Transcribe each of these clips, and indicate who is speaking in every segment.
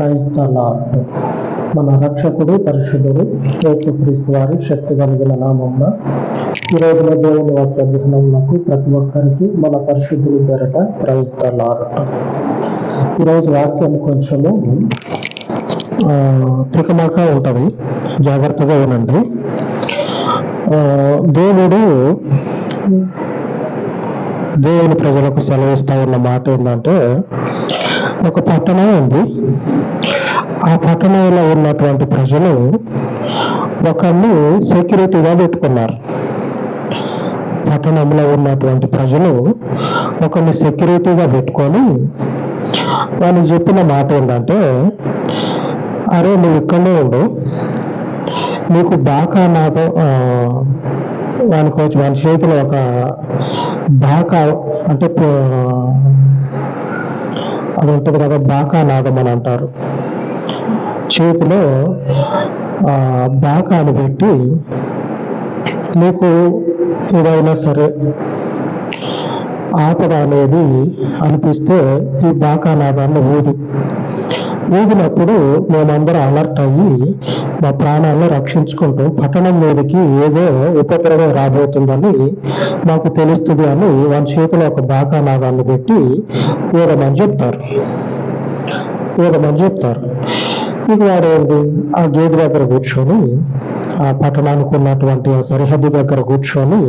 Speaker 1: క్రైస్తలార్ట్ మన రక్షకుడు పరిశుద్ధుడు యేసుక్రీస్తు వారి శక్తి కలిగిన నామమ్మ ఈ రోజున దేవుని వాక్య ధ్యానమునకు ప్రతి ఒక్కరికి మన పరిశుద్ధుని పేరట క్రైస్తలార్ట్. ఈరోజు వాక్యం కొంచెము ఆ, తికమక ఉంటుంది. జాగ్రత్తగా వినండి. ఆ, దేవుడు దేవుని ప్రజలకు సెలవిస్తా ఉన్న మాట ఏంటంటే ఒక పట్టణం ఉంది. ఆ పట్టణంలో ఉన్నటువంటి ప్రజలు ఒకళ్ళు సెక్యూరిటీగా పెట్టుకున్నారు పట్టణంలో ఉన్నటువంటి ప్రజలు ఒకరిని సెక్యూరిటీగా పెట్టుకొని వాళ్ళు చెప్పిన మాట ఏంటంటే అరే నువ్వు ఇక్కడనే ఉండు. నీకు బాకా నాతో వానికి వచ్చి వాని చేతిలో ఒక బాకా అంటే అది ఉంటుంది కదా బాకా నాదం అని అంటారు. చేతిలో ఆ, బాకాను పెట్టి మీకు ఏదైనా సరే ఆపద అనేది అనిపిస్తే ఈ బాకానాదాన్ని ఊది. ఊదినప్పుడు మేమందరం అలర్ట్ అయ్యి మా ప్రాణాలను రక్షించుకుంటూ పట్టణం మీదకి ఏదో ఉపద్రవం రాబోతుందని మాకు తెలుస్తుంది అని వాళ్ళ చేతిలో ఒక బాకానాదాన్ని పెట్టి ఊదమని చెప్తారు. ఊదమని చెప్తారు. ఇక వాడేది? ఆ గేట్ దగ్గర కూర్చొని ఆ పట్టణానికి ఉన్నటువంటి ఆ సరిహద్దు దగ్గర కూర్చొని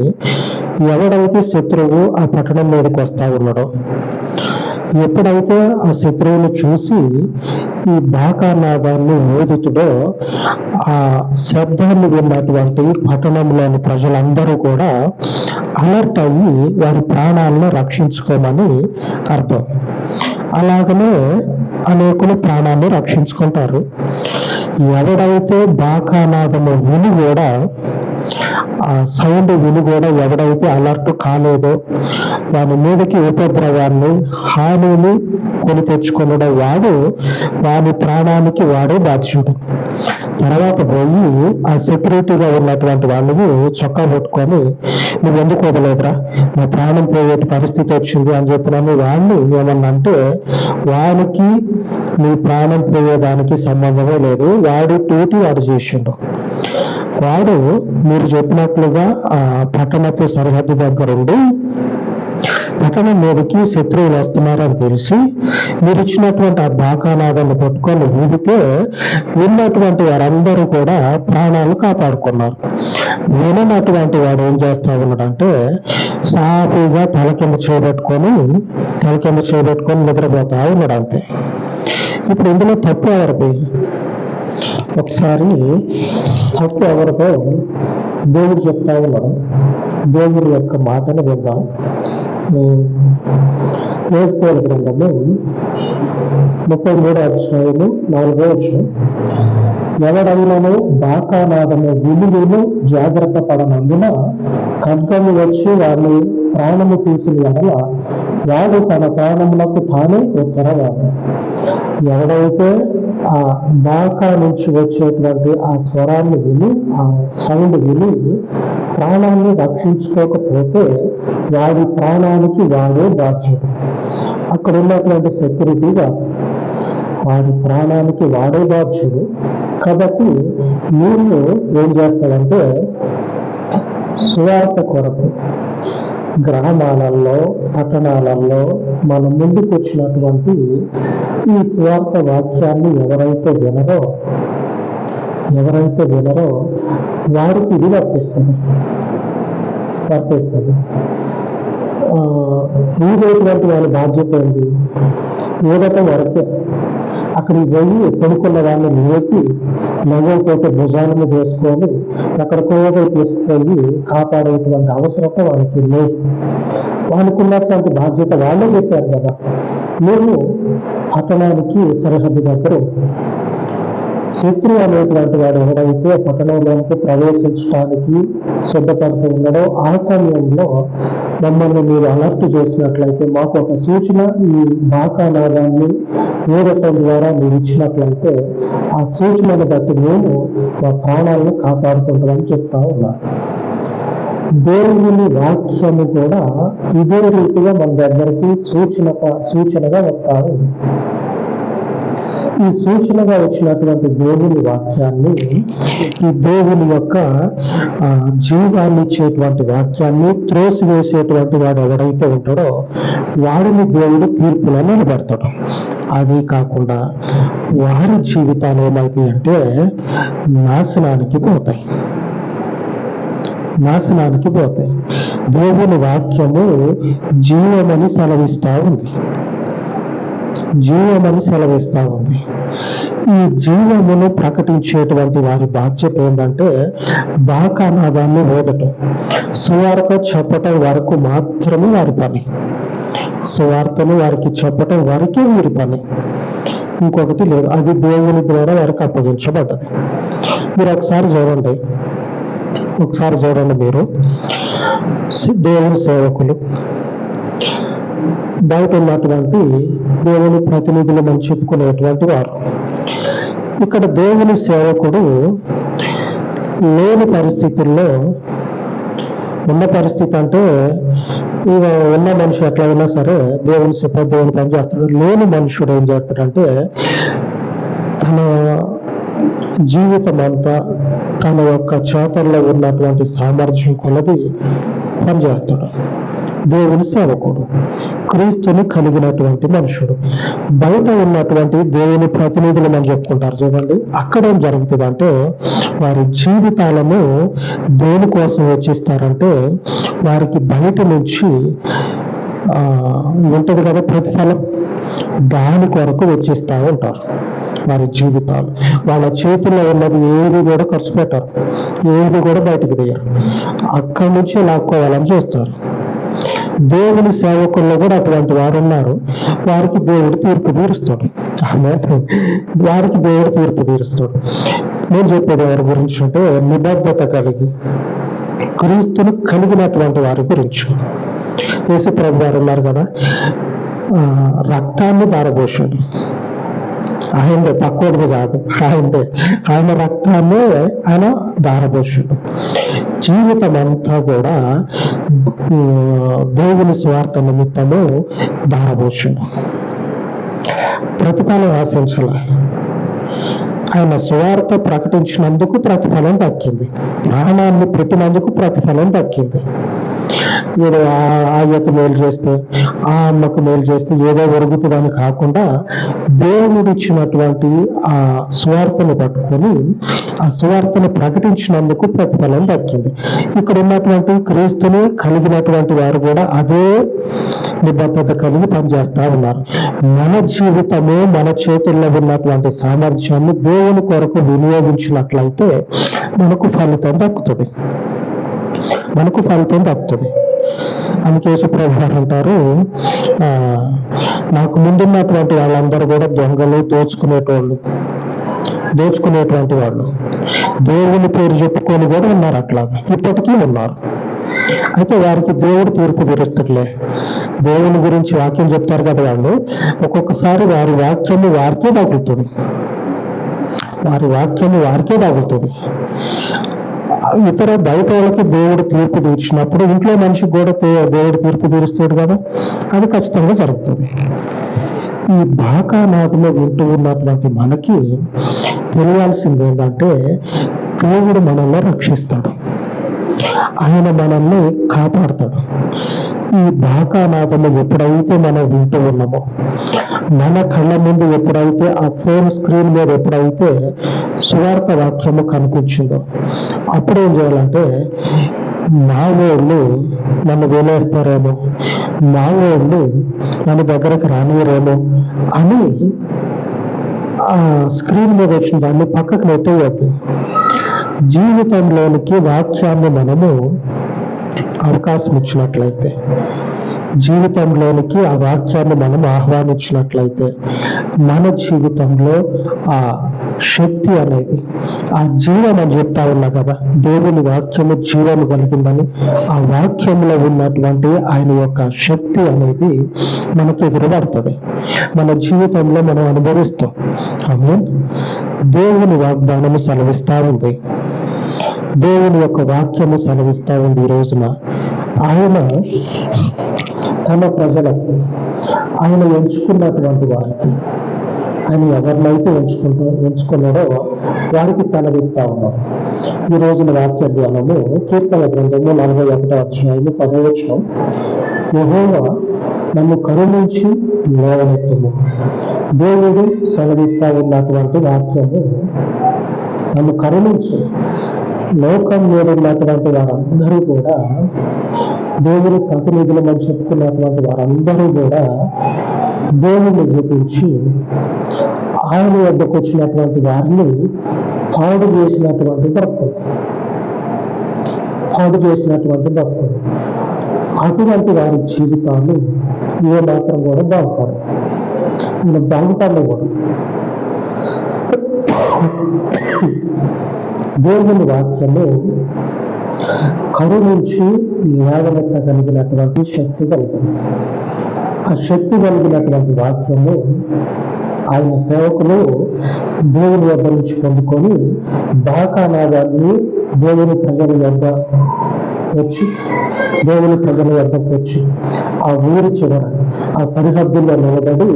Speaker 1: ఎవడైతే శత్రువు ఆ పట్టణం మీదకి వస్తా ఉన్నాడో ఎప్పుడైతే ఆ శత్రువును చూసి ఈ బాకానాదాన్ని మోదుతుడో ఆ శబ్దాన్ని విన్నటువంటి పట్టణంలోని ప్రజలందరూ కూడా అలర్ట్ అయ్యి వారి ప్రాణాలను రక్షించుకోమని అర్థం. అలాగనే అనేకులు ప్రాణాన్ని రక్షించుకుంటారు. ఎవడైతే బాకానాదము విని కూడా ఆ సౌండ్ విని కూడా ఎవడైతే అలర్ట్ కాలేదో వాని మీదకి ఉపద్రవాన్ని హానిని కొని తెచ్చుకున్నాడో వాడు వాని ప్రాణానికి వాడే బాధ్యుడు. తర్వాత పోయి ఆ సెక్యూరిటీగా ఉన్నటువంటి వాళ్ళని చొక్కా పట్టుకొని నువ్వు ఎందుకు వదలేదురా నా ప్రాణం పోయే పరిస్థితి వచ్చింది అని చెప్పినాను వాడిని ఏమన్నా అంటే వానికి నీ ప్రాణం పోయేదానికి సంబంధమే లేదు. వాడు టూటి వాడు చేసిండు. వాడు మీరు చెప్పినట్లుగా ఆ పట్టణపు సరిహద్దు దగ్గర ఉండి పట్టణం మీదకి శత్రువులు వస్తున్నారని తెలిసి మీరు ఇచ్చినటువంటి ఆ బాకానాదాన్ని పట్టుకొని ఊదితే విన్నటువంటి వారందరూ కూడా ప్రాణాలు కాపాడుకున్నారు. విననటువంటి వాడు ఏం చేస్తా ఉన్నాడంటే సాఫీగా తల కింద చేపెట్టుకొని తల కింద చేపెట్టుకొని నిద్రపోతా ఉన్నాడు అంతే ఇప్పుడు ఇందులో తప్పు ఎవరిది? ఒకసారి తప్పు ఎవరితో దేవుడు చెప్తా ఉన్నాడు. దేవుడి యొక్క మాటను విందాం. వేసుకోవాలి గ్రంథము. ముప్పై మూడో అధ్యాయము నాలుగో అధ్యాయం ఎవడైనాను బాకానాదము విలువను జాగ్రత్త పడనందున ఖడ్గము వచ్చి వాడిని ప్రాణము తీసిన ఎడల వాడు తన ప్రాణములకు తానే ఉత్తరవాడు. ఎవడైతే ఆ బాకా నుంచి వచ్చేటువంటి ఆ స్వరాన్ని విని ఆ సౌండ్ విని ప్రాణాన్ని రక్షించుకోకపోతే వాడి ప్రాణానికి వాడే బాధ్యుడు అక్కడ ఉన్నటువంటి సెక్యూరిటీగా వాడి ప్రాణానికి వాడే బాధ్యుడు కాబట్టి మీరు ఏం చేస్తాడంటే సువార్త కొరకు గ్రామాలలో పట్టణాలలో మన ముందుకు వచ్చినటువంటి ఈ స్వార్థ వాక్యాన్ని ఎవరైతే వినరో ఎవరైతే వినరో వారికి ఇది వర్తిస్తుంది. వర్తిస్తుంది. ఆ, వాళ్ళ బాధ్యత ఏంటి? ఏదైతే వరకే. అక్కడికి పోయి పడుకున్న వాళ్ళని లేపి లేకపోతే భుజాల మీద వేసుకొని ఎక్కడికో తీసుకుపోయి కాపాడేటువంటి అవసరత వాళ్ళకి లేదు. వాళ్ళకున్నటువంటి బాధ్యత వాళ్ళే చెప్పారు కదా. మేము పట్టణానికి సరిహద్దు దగ్గర శత్రువు అనేటువంటి వాడు ఎవరైతే పట్టణంలోనికి ప్రవేశించడానికి సిద్ధపడుతూ ఉన్నాడో ఆ సమయంలో మమ్మల్ని మీరు అలర్ట్ చేసినట్లయితే మాకు ఒక సూచన ఈ బాకానాదాన్ని వేరటం ద్వారా మీరు ఇచ్చినట్లయితే ఆ సూచనను బట్టి మేము మా ప్రాణాలను కాపాడుకుంటామని చెప్తా ఉన్నారు. దేవుని వాక్యము కూడా ఇదే రీతిగా మన దగ్గరికి సూచన సూచనగా వస్తా ఉంది. ఈ సూచనగా వచ్చినటువంటి దేవుని వాక్యాన్ని ఈ దేవుని యొక్క జీవాన్ని ఇచ్చేటువంటి వాక్యాన్ని త్రోసివేసేటువంటి వాడు ఎవడైతే ఉంటాడో వాడిని దేవుడు తీర్పులో నిలబెడతాడు. అది కాకుండా వారి జీవితాలు ఏమవుతాయి అంటే నాశనానికి పోతాయి. నాశనానికి పోతాయి. దేవుని వాక్యము జీవమని సెలవిస్తా ఉంది. జీవమని సెలవిస్తా ఉంది. ఈ జీవమును ప్రకటించేటువంటి వారి బాధ్యత ఏంటంటే బాకానాదాన్ని ఓదటం. సువార్త చెప్పటం వరకు మాత్రమే వారి పని. సువార్తను వారికి చెప్పటం వరకే వీరి పని. ఇంకొకటి లేదు అది దేవుని ద్వారా వారికి అప్పగించబడ్డది. మీరు ఒకసారి చూడండి. ఒకసారి చూడండి మీరు. దేవుని సేవకులు. బయట ఉన్నటువంటి దేవుని ప్రతినిధులు మనం చెప్పుకునేటువంటి వారు. ఇక్కడ దేవుని సేవకుడు లేని పరిస్థితుల్లో ఉన్న పరిస్థితి అంటే ఇక ఉన్న మనిషి ఎట్లా అయినా సరే దేవుని చెప్ప దేవుని పని చేస్తాడు. లేని మనుషుడు ఏం చేస్తాడంటే తన జీవితం అంతా తన యొక్క చేతల్లో ఉన్నటువంటి సామర్థ్యం కొలది పనిచేస్తాడు దేవుని సేవకుడు క్రీస్తుని కలిగినటువంటి మనుషుడు. బయట ఉన్నటువంటి దేవుని ప్రతినిధులు మనం చెప్పుకుంటారు చూడండి. అక్కడ ఏం జరుగుతుంది అంటే వారి జీవితాలను దేని కోసం వచ్చిస్తారంటే వారికి బయట నుంచి ఆ, ఉంటది కదా ప్రతిఫలం? దాని కొరకు వచ్చిస్తూ ఉంటారు వారి జీవితాలు. వాళ్ళ చేతుల్లో ఉన్నది ఏది కూడా ఖర్చు పెట్టరు. ఏది కూడా బయటకు తీయరు. అక్కడి నుంచి లాక్కోవాలని చూస్తారు. దేవుని సేవకుల్లో కూడా అటువంటి వారు ఉన్నారు. వారికి దేవుడు తీర్పు తీరుస్తాడు. వారికి దేవుడు తీర్పు తీరుస్తాడు. నేను చెప్పేది ఎవరి గురించి అంటే నిబద్ధత కలిగి క్రీస్తును కలిగినటువంటి వారి గురించి. యేసు ప్రభు వారు ఉన్నారు కదా. ఆ, రక్తాన్ని దారబోసాడు ఆయనదే తక్కువది కాదు. ఆయనదే. ఆయన రక్తాన్ని ఆయన దారబోసాడు జీవితం అంతా కూడా దేవుని స్వార్థ నిమిత్తము దారబోసాడు ప్రతిఫలం ఆశించాల. ఆయన స్వార్థ ప్రకటించినందుకు ప్రతిఫలం దక్కింది. ప్రాణాన్ని పెట్టినందుకు ప్రతిఫలం దక్కింది. ఏదో ఆ- యొక్క మేలు చేస్తే ఆ అమ్మకు మేలు చేస్తే ఏదో ఒరుగుతుందని కాకుండా దేవుడు ఇచ్చినటువంటి ఆ స్వార్థను పట్టుకొని ఆ స్వార్థను ప్రకటించినందుకు ప్రతిఫలం దక్కింది. ఇక్కడ ఉన్నటువంటి క్రీస్తుని కలిగినటువంటి వారు కూడా అదే నిబద్ధత కలిగి పనిచేస్తా ఉన్నారు. మన జీవితమే మన చేతుల్లో ఉన్నటువంటి సామర్థ్యాన్ని దేవుని కొరకు వినియోగించినట్లయితే మనకు ఫలితం దక్కుతుంది. మనకు ఫలితం దక్కుతుంది. అందుకే ప్రభు అంటారు. ఆ, నాకు ముందున్నటువంటి వాళ్ళందరూ కూడా దొంగలు దోచుకునేటోళ్ళు దోచుకునేటువంటి వాళ్ళు. దేవుని పేరు చెప్పుకొని కూడా ఉన్నారు అట్లాగా. ఇప్పటికీ ఉన్నారు. అయితే వారికి దేవుడు తీర్పు తీరుస్తట్లే దేవుని గురించి వాక్యం చెప్తారు కదా వాళ్ళు. ఒక్కొక్కసారి వారి వాక్యాన్ని వారికే తగులుతుంది. వారి వాక్యాన్ని వారికే తగులుతుంది. ఇతర బయట వాళ్ళకి దేవుడు తీర్పు తీర్చినప్పుడు ఇంట్లో మనిషి కూడా దేవుడు తీర్పు తీరుస్తాడు కదా? అది ఖచ్చితంగా జరుగుతుంది. ఈ బాకా బాకానాథులో వింటూ ఉన్నటువంటి మనకి తెలియాల్సింది ఏంటంటే దేవుడు మనల్ని రక్షిస్తాడు. ఆయన మనల్ని కాపాడతాడు. ఈ బాకానాదము ఎప్పుడైతే మనం వింటూ ఉన్నామో మన కళ్ళ ముందు ఎప్పుడైతే ఆ ఫోన్ స్క్రీన్ మీద ఎప్పుడైతే సువార్త వాక్యము కనిపించిందో అప్పుడేం చేయాలంటే నా వాళ్ళు నన్ను వేలేస్తారేమో నా వాళ్ళు నన్ను దగ్గరకు రానియరేమో అని ఆ స్క్రీన్ మీద వచ్చిన దాన్ని పక్కకు నెట్టేయద్దు జీవితంలోనికి వాక్యాన్ని మనము అవకాశం ఇచ్చినట్లయితే జీవితంలోనికి ఆ వాక్యాన్ని మనం ఆహ్వానించినట్లయితే మన జీవితంలో ఆ శక్తి అనేది ఆ జీవం అని చెప్తా ఉన్నా కదా దేవుని వాక్యము జీవము కలిగిందని ఆ వాక్యంలో ఉన్నటువంటి ఆయన యొక్క శక్తి అనేది మనకి ఎదురుపడుతుంది. మన జీవితంలో మనం అనుభవిస్తాం. ఆమె దేవుని వాగ్దానము సెలవిస్తా ఉంది. దేవుని యొక్క వాక్యము సెలవిస్తా ఉంది ఈ రోజున. ఆయన తన ప్రజలకు ఆయన ఎంచుకున్నటువంటి వారికి ఆయన ఎవరినైతే ఎంచుకుంటూ ఎంచుకున్నాడో వారికి సెలవిస్తా ఉన్నాడు. ఈ రోజున వాక్య ధ్యానము కీర్తన గ్రంథము నలభై ఒకటో అధ్యాయము పదవచనం యహోవా నన్ను కరుణించి లేవనెత్తము. దేవుడు సెలవిస్తా ఉన్నటువంటి వాక్యము నన్ను కరుణించు. లోకం మీద ఉన్నటువంటి వారందరూ కూడా దేవుని ప్రతినిధులమని చెప్పుకున్నటువంటి వారందరూ కూడా దేవుని చూపించి ఆయన వద్దకు వచ్చినటువంటి వారిని పాడు చేసినటువంటి బ్రతుకుడు పాడు చేసినటువంటి బ్రతుకుడు అటువంటి వారి జీవితాలు ఏ మాత్రం కూడా బాగుపడదు ఆయన బాగుపడలేకూడదు దేవుని వాక్యము కరుణించి లేవనెత్తగలిగినటువంటి శక్తి కలిగింది. ఆ శక్తి కలిగినటువంటి వాక్యము ఆయన సేవకులు దేవుని వద్ద నుంచి పొందుకొని బాకానాదాన్ని దేవుని ప్రజల వద్ద వచ్చి దేవుని ప్రజల వద్దకు వచ్చి ఆ ఊరి చివర ఆ సరిహద్దుల్లో నిలబడి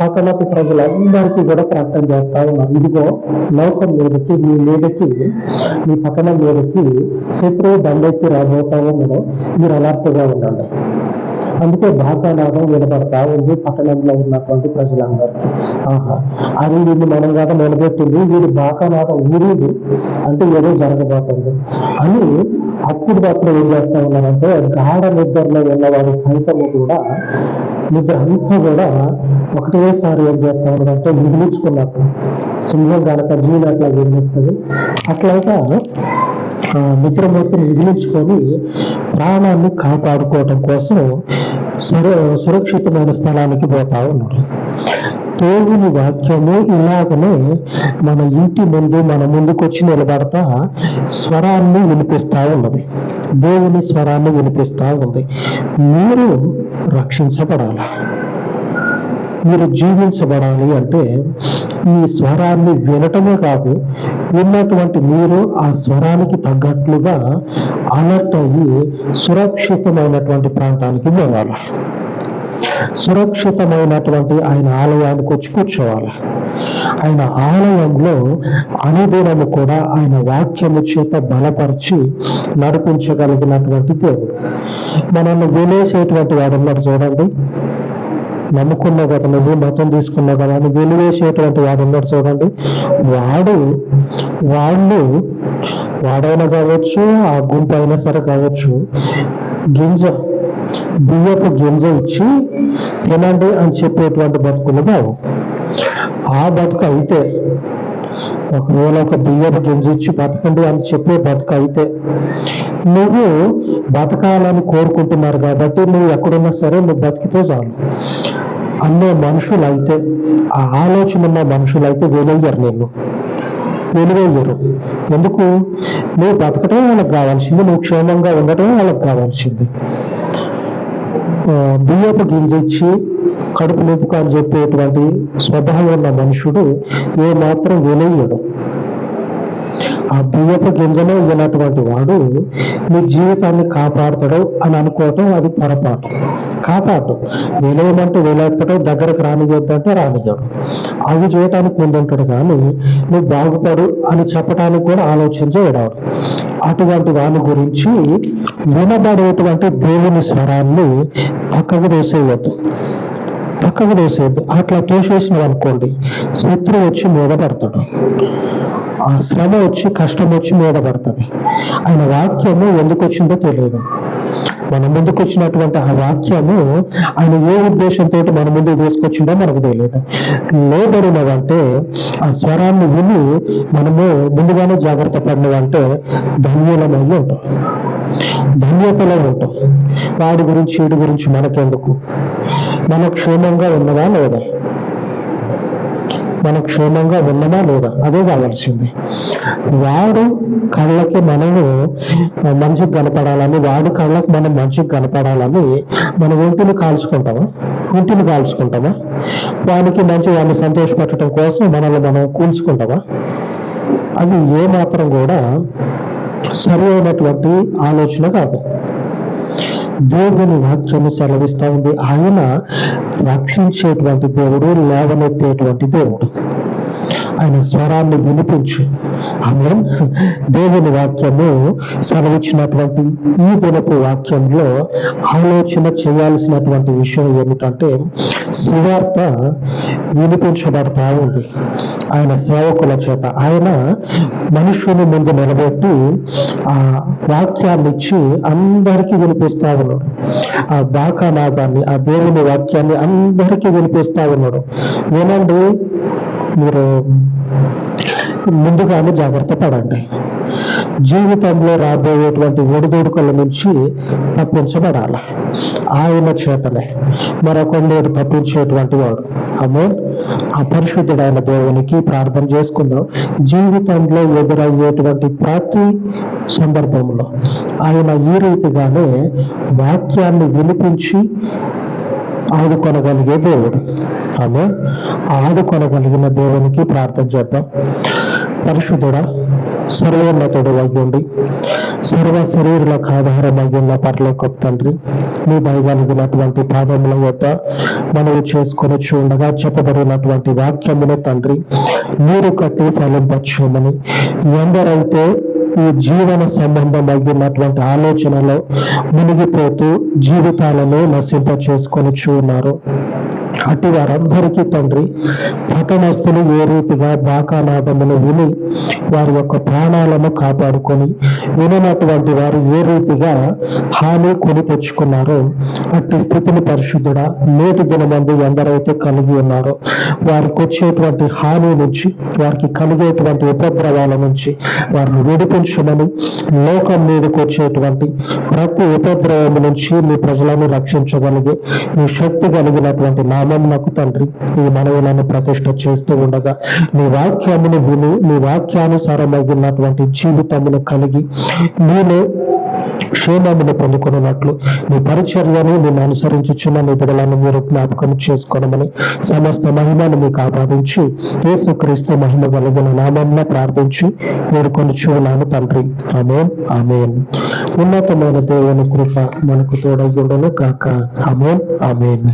Speaker 1: పట్టణపు ప్రజలందరికీ కూడా ప్రకటన చేస్తా ఉన్నారు. ఇదిగో లోకం మీదకి మీ మీదకి మీ పట్టణం మీదకి శత్రువు దండెత్తి రాబోతా ఉన్నాడు. మీరు అలర్ట్గా ఉండండి. అందుకే బాకానాదం వినబడతా ఉంది పట్టణంలో ఉన్నటువంటి ప్రజలందరికీ. ఆహా అది వీళ్ళు మనం కాక నిలబెట్టింది వీడు బాకానాదం ఊరిడు అంటే ఏదో జరగబోతుంది. అని అప్పుడు అప్పుడు ఏం చేస్తా ఉన్నారంటే గాఢ నిద్రలో ఉన్నవాడు సైతము కూడా నిద్ర అంతా కూడా ఒకటేసారి ఏం చేస్తా ఉన్నారంటే మిగిలించుకున్నట్టు సింహం కనుక జీవినట్లా వినిపిస్తుంది అట్లాగా ఆ నిద్రమూర్తిని విదిలించుకొని ప్రాణాన్ని కాపాడుకోవటం కోసం సురక్షితమైన స్థలానికి పోతా ఉన్నాడు దేవుని వాక్యము ఇలాగనే మన ఇంటి ముందు మన ముందుకు వచ్చి నిలబడతా స్వరాన్ని వినిపిస్తా ఉన్నది. దేవుని స్వరాన్ని వినిపిస్తా ఉంది. మీరు రక్షించబడాలి. మీరు జీవించబడాలి అంటే ఈ స్వరాన్ని వినటమే కాదు విన్నటువంటి మీరు ఆ స్వరానికి తగ్గట్లుగా అలర్ట్ అయ్యి సురక్షితమైనటువంటి ప్రాంతానికి వెళ్ళాలి. సురక్షితమైనటువంటి ఆయన ఆలయానికి వచ్చి కూర్చోవాలి? ఆయన ఆలయంలో అనుదినము కూడా ఆయన వాక్యము చేత బలపరిచి నడిపించగలిగినటువంటి దేవుడు. మనల్ని వినేసేటువంటి వాడు ఉన్నాడు చూడండి. నమ్ముకున్నావు కదా నువ్వు మతం తీసుకున్నావు కదా అని వెలివేసేటువంటి వాడు ఉన్నాడు చూడండి. వాడు వాళ్ళు వాడైనా కావచ్చు ఆ గుంపు అయినా సరే కావచ్చు గింజ బియ్యపు గింజ ఇచ్చి తినండి అని చెప్పేటువంటి బతుకులు కావు ఆ బతుకు అయితే ఒకవేళ ఒక బియ్యపు గింజ ఇచ్చి బతకండి అని చెప్పే బతుక అయితే నువ్వు బతకాలని కోరుకుంటున్నారు కాబట్టి నువ్వు ఎక్కడున్నా సరే నువ్వు బతికితే చాలు. అన్నే మనుషులు అయితే ఆ ఆలోచన ఉన్న మనుషులు అయితే వెలుయ్యరు నిన్ను. వెలువయ్యరు ఎందుకు? నువ్వు బతకటమే వాళ్ళకి కావాల్సింది నువ్వు క్షేమంగా ఉండటమే వాళ్ళకి కావాల్సింది. బియ్యపు గింజ ఇచ్చి కడుపు నింపుకు అని చెప్పేటువంటి స్వభావం ఉన్న మనుషుడు ఏ మాత్రం వినయ్యడు. ఆ బియ్యపు గింజలో ఇవ్వనటువంటి వాడు మీ జీవితాన్ని కాపాడతాడు అని అనుకోవటం అది పొరపాటు. కాపాడు. వెలయమంటే వెలెత్తడం దగ్గరకు రానియొద్దంటే రానియడు అవి చేయటానికి ముందుంటాడు కానీ నువ్వు బాగుపడు అని చెప్పడానికి కూడా ఆలోచించేవాడు అటువంటి వాని గురించి వినబడేటువంటి దేవుని స్వరాన్ని పక్కకు వేసేయద్దు. పక్కకు వేసేయద్దు. అట్లా తోసేసినావు అనుకోండి శత్రువు వచ్చి మీద పడతాడు. ఆ శ్రమ వచ్చి కష్టం వచ్చి మీద పడుతుంది. ఆయన వాక్యము ఎందుకు వచ్చిందో తెలియదు. మన ముందుకు వచ్చినటువంటి ఆ వాక్యము ఆయన ఏ ఉద్దేశంతో మన ముందుకు తీసుకొచ్చిందో మనకు తెలియదు. లోబడినవంటే ఆ స్వరాన్ని విని మనము ముందుగానే జాగ్రత్త పడినవంటే ధన్యులమై ఉంటాం. ధన్యతలో ఉంటాం. వాడి గురించి వీడి గురించి మనకెందుకు? మన క్షేమంగా ఉన్నదా లేదా? మన క్షేమంగా ఉన్నదా లేదా? అదే కావాల్సింది. వాడు కళ్ళకి మనము మంచికి కనపడాలని వాడి కళ్ళకి మనం మంచిగా కనపడాలని మన ఒంటిని కాల్చుకుంటామా? ఒంటిని కాల్చుకుంటామా? వానికి మంచి వాడిని సంతోషపెట్టడం కోసం మనల్ని మనం కూల్చుకుంటామా? అది ఏ మాత్రం కూడా సరైనటువంటి ఆలోచన కాదు. దేవుని వాక్యాన్ని సెలవిస్తా ఉంది. ఆయన రక్షించేటువంటి దేవుడు లేవనెత్తేటువంటి దేవుడు. ఆయన స్వరాన్ని వినిపించు. ఆమె? దేవుని వాక్యము సెలవిచ్చినటువంటి ఈ దినపు వాక్యంలో ఆలోచన చేయాల్సినటువంటి విషయం ఏమిటంటే సువార్త వినిపించబడతా ఉంది. ఆయన సేవకుల చేత. ఆయన మనుషుని ముందు నిలబెట్టి ఆ వాక్యాన్ని ఇచ్చి అందరికీ వినిపిస్తా ఉన్నాడు. ఆ బాకానాదాన్ని ఆ దేవుని వాక్యాన్ని అందరికీ వినిపిస్తా ఉన్నాడు. వినండి మీరు ముందుగానే జాగ్రత్త పడండి. జీవితంలో రాబోయేటువంటి ఒడిదుడుకుల నుంచి తప్పించబడాలి. ఆయన చేతనే మరొకళ్ళు తప్పించేటువంటి వాడు. అమ్మో అపరిశుద్ధుడైన దేవునికి ప్రార్థన చేసుకుందాం. జీవితంలో ఎదురయ్యేటువంటి ప్రతి సందర్భంలో ఆయన ఈ రీతిగానే వాక్యాన్ని వినిపించి ఆదుకొనగలిగే దేవుడు. ఆమె ఆదుకొనగలిగిన దేవునికి ప్రార్థన చేద్దాం. పరిశుద్ధుడా సర్వోన్నతుడు అయ్యండి సర్వ శరీరులకు ఆధారమయ్యున్న పరలోకపు తండ్రి మీ దైవానికినటువంటి పాదముల వద్ద మనవి చేసుకొని చూడగా చెప్పబడినటువంటి వాక్యమును తండ్రి నీరు కట్టి ఫలింపచ్చుమని ఎందరైతే ఈ జీవన సంబంధం అయినటువంటి ఆలోచనలో మునిగిపోతూ జీవితాలను నశింప చేసుకొని ఉన్నారు అటు వారందరికీ తండ్రి పట్టణస్తులు ఏ రీతిగా బాకానాదమును విని వారి యొక్క ప్రాణాలను కాపాడుకొని విననటువంటి వారు ఏ రీతిగా హాని కొని తెచ్చుకున్నారో అట్టి స్థితిని పరిశుద్ధుడా నేటి దినమందు ఎందరైతే కలిగి ఉన్నారో వారికి వచ్చేటువంటి హాని నుంచి వారికి కలిగేటువంటి ఉపద్రవాల నుంచి వారిని విడిపించమని లోకం మీదకు వచ్చేటువంటి ప్రతి ఉపద్రవం నుంచి మీ ప్రజలను రక్షించగలిగే మీ శక్తి కలిగినటువంటి నామం నాకు తండ్రి ఈ మనవులను ప్రతిష్ట చేస్తూ ఉండగా నీ వాక్యమును విని నీ వాక్యానుసారమైనటువంటి జీవితమును కలిగి నేను క్షేమమును పొందుకున్నట్లు నీ పరిచర్యను నేను అనుసరించుచున్న నీ బిడలను మీరు జ్ఞాపకం చేసుకోనమని సమస్త మహిమను మీకు ఆపాదించి యేసుక్రీస్తు మహిమ కలిగిన నామంలో ప్రార్థించి వేడుకొని చూడాను తండ్రి. అమేన్ అమేన్ ఉన్నతమైన దేవుని కృప మనకు తోడయ్యుడను కాక ఆమెన్. ఆమెన్.